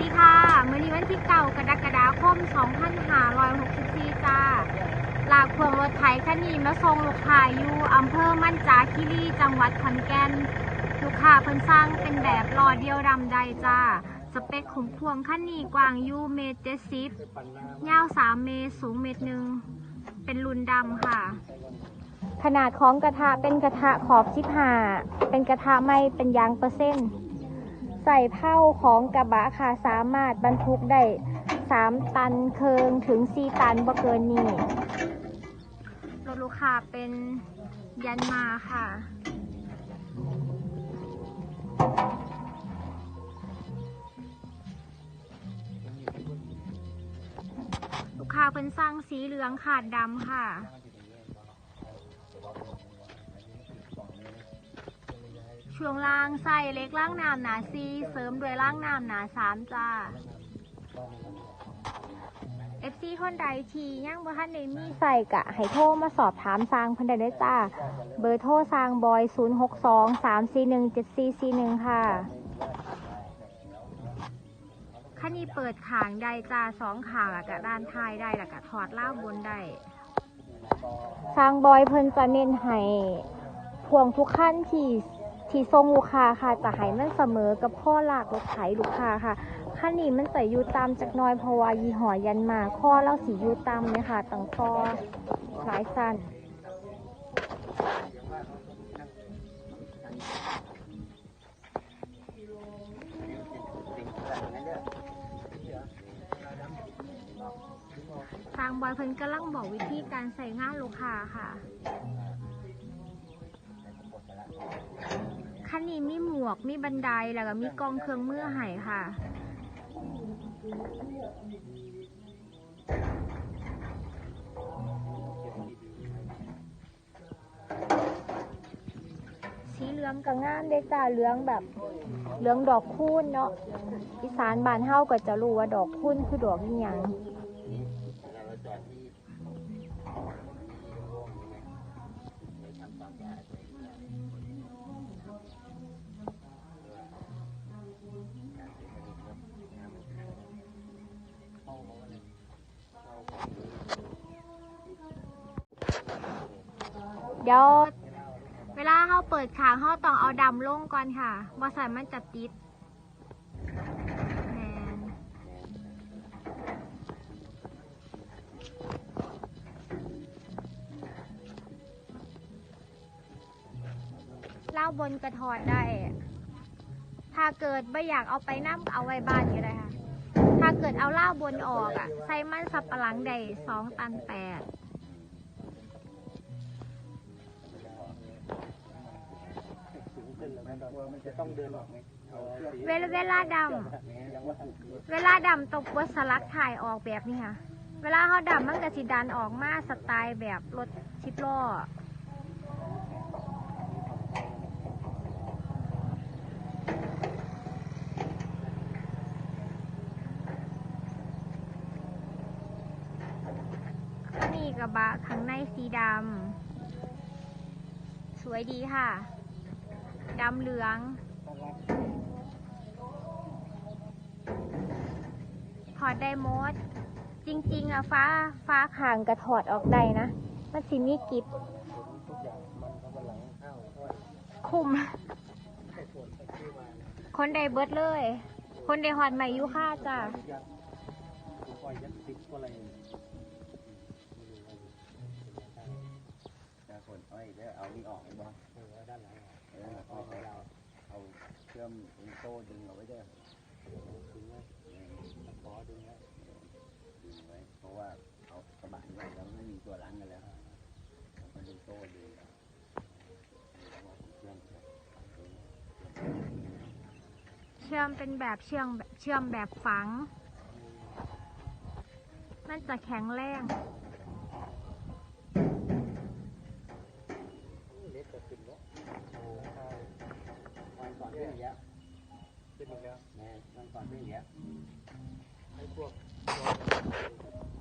ดีค่ะมื้อนี้วันที่เก้ากรกฎาคม2564จ้าลากพวงรถไถคันนี้มาส่งลูกค้าอยู่อำเภอมั่นจาคีรีจังหวัดขอนแก่น ลูกค้าเพิ่นสร้างเป็นแบบล้อเดียวดำใดจ้า สเปคของพวงคันนี้กว้างอยู่เมตรเจ็ดสิบยาว3เมตรสูงเมตรหนึ่ง เป็นรุ่นดำค่ะ ขนาดของกระทะเป็นกระทะขอบ15เป็นกระทะไม่เป็นยางเปอร์เซ็นต์ ใส่เผ้าของกระบะค่ะสามารถบรรทุกได้3ตันเคิงถึง4ตันบ่เกินนี้รถลูกค้าเป็นยันมาค่ะลูกค้าเป็นสร้างสีเหลืองขาดดำค่ะ ช่วงล่างใส่เล็กล่างน้ำหนาซีเสริมด้วยล่างน้ำหนาสามจ้า FC คนใดทีย่างบ่ทันได้มีใส่กะ ให้โทรมาสอบถามสร้างเพันใดได้จ้า เบอร์โทรสร้างบอย 062 341 7441 ค่ะคันนี้เปิดขางได้จ้าสองขางแล้วก็ด้านท้ายได้แล้วก็ถอดล่าบนได้สร้างบอยเพิ่นจะเน้นให้พวงทุกขั้นที่ ที่ทรงลูกค้าค่ะจะให้มันเสมอกับข้อหลากรถไถลูกค้าค่ะขั้นนี้มันใส่ยูตามจากน้อยเพราะว่ายี่ห้อยันมาข้อเล่าสียูตามเนี่ยค่ะตั้งข้อหลายสั้นทางบอยเพิ่นกำลังบอกวิธีการใส่งานลูกค้าค่ะ คันนี้มีหมวก มีบันได แล้วก็มีกองเครื่องมือให้ค่ะ สีเหลืองกับงามเด็กจ้าเหลืองแบบ เหลืองดอกคูณเนาะ อีสานบ้านเฮาก็จะรู้ว่าดอกคูณคือดอกอีหยัง เดี๋ยวเวลาเขาเปิดขางเขาต้องเอาดำลงก่อนค่ะบอสันมันจะติดแมนเล่าบนกระถอดได้ ถ้าเกิดไม่อยากเอาไปน้ำเอาไว้บ้านก็ได้ค่ะ ดเอาเหล้าบนออกอะใส่มันสับปะหลังได้สองตันแปดมันจะต้องเดินออกไหมเวลาเวลาดำเวลาดำตกบนสลักถ่ายออกแบบนี้ค่ะ เวลาเขาดำมันก็สิดันออกมาสไตล์แบบรถชิปล้อ นี่ กระบะข้างในสีดำ สวยดีค่ะ ดำเหลือง ถอดได้หมด จริงๆอะฟ้าฟ้าขางกระถอดออกได้นะ มันสิมีกิบทุกอย่างมันกำลังเข้าเพราะว่าคุมไอ้ฝนไอ้ที่มาคนใดเบิดเลย คนใดหอดใหม่ยุค่าจ้ะ ชื่อมเป็นโซ่ดึงเอาไว้ด้วยดึงไว้ขอดึงไว้ดึงไว้ เพราะว่าเอากระบะไว้แล้วไม่มีตัวหลังกันแล้วเราก็ดึงโซ่ดึงแล้วก็เชื่อมเชื่อมเชื่อมเป็นแบบเชื่อมเชื่อมแบบฝัง มันจะแข็งแรง ขึ้นอีกแล้วแม่วันก่อนวิ่งเยอะให้พวกตัว